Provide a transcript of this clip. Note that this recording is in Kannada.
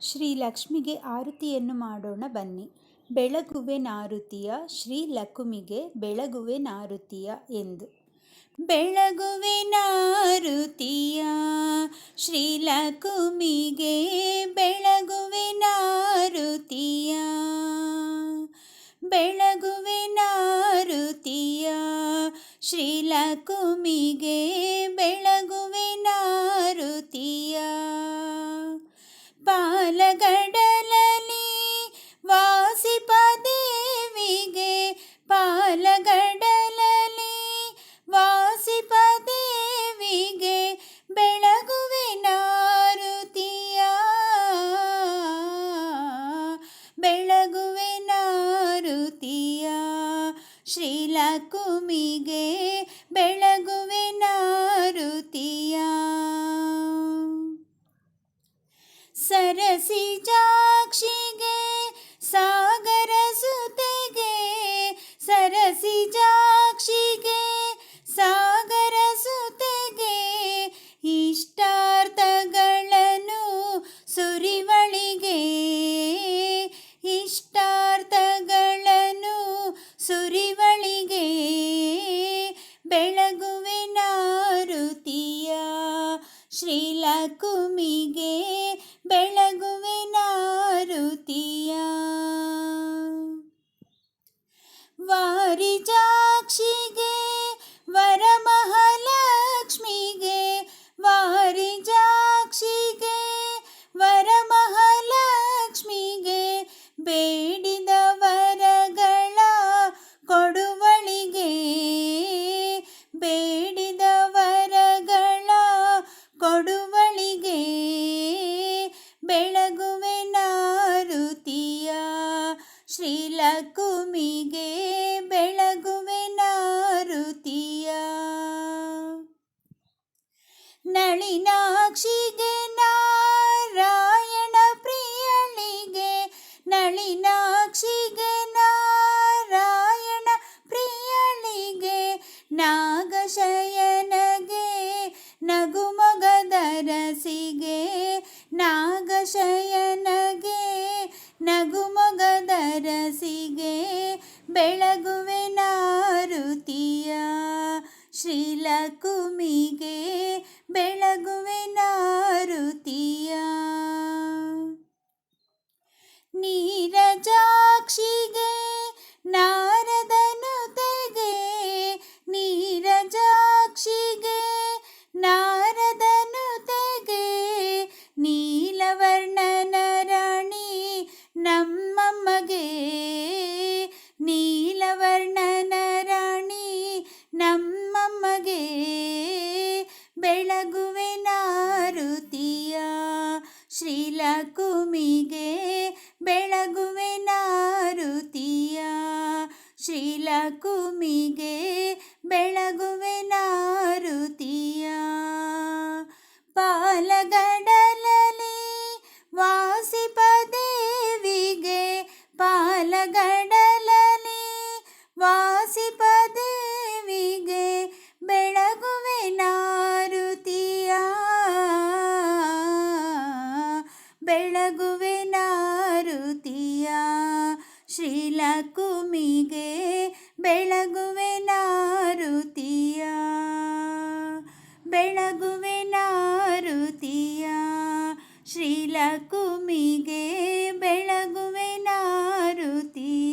ಶ್ರೀ ಲಕ್ಷ್ಮಿಗೆ ಆರತಿಯನ್ನು ಮಾಡೋಣ ಬನ್ನಿ. ಬೆಳಗುವೆ ನಾರುತಿಯ ಶ್ರೀ ಲಕ್ಷ್ಮಿಗೆ ಬೆಳಗುವೆ ನಾರುತಿಯ ಎಂದು. ಬೆಳಗುವೆ ನಾರುತಿಯ ಶ್ರೀ ಲಕ್ಷ್ಮಿಗೆ ಬೆಳಗುವೆ ನಾರುತಿಯ. ಬೆಳಗುವೆ ನಾರುತಿಯ ಶ್ರೀ ಲಕ್ಷ್ಮಿಗೆ ಬೆಳಗುವೆ ನಾರುತಿಯ. ಪಾಲಗಡಲಲಿ ವಾಸಿಪ ದೇವಿಗೆ ಪಾಲಗಡಲಲಿ ವಾಸಿಪ ದೇವಿಗೆ ಬೆಳಗುವೆ ನಾರುತಿಯ ಶ್ರೀಲಕುಮಿಗೆ ಇಷ್ಟಾರ್ಥಗಳನ್ನು ಸುರಿವಳಿಗೆ ಬೆಳಗುವೆ ಶ್ರೀಲಕುಮಿಗೆ ಬೆಳಗುವೆ ವಾರಿಜಾಕ್ಷಿಗೆ ನಳಿನಾಕ್ಷಿಗೆ ನಮ್ಮಮ್ಮಗೆ ಬೆಳಗುವೆ ನಾರುತಿಯ ಶ್ರೀಲಕುಮಿಗೆ ಶ್ರೀಲಕುಮಿಗೆ ಬೆಳಗುವೆ ನಾರುತಿಯ. ಬೆಳಗುವೆ ನಾರುತಿಯ. ಶ್ರೀಲಕುಮಿಗೆ ಬೆಳಗುವೆ ನಾರುತಿಯ.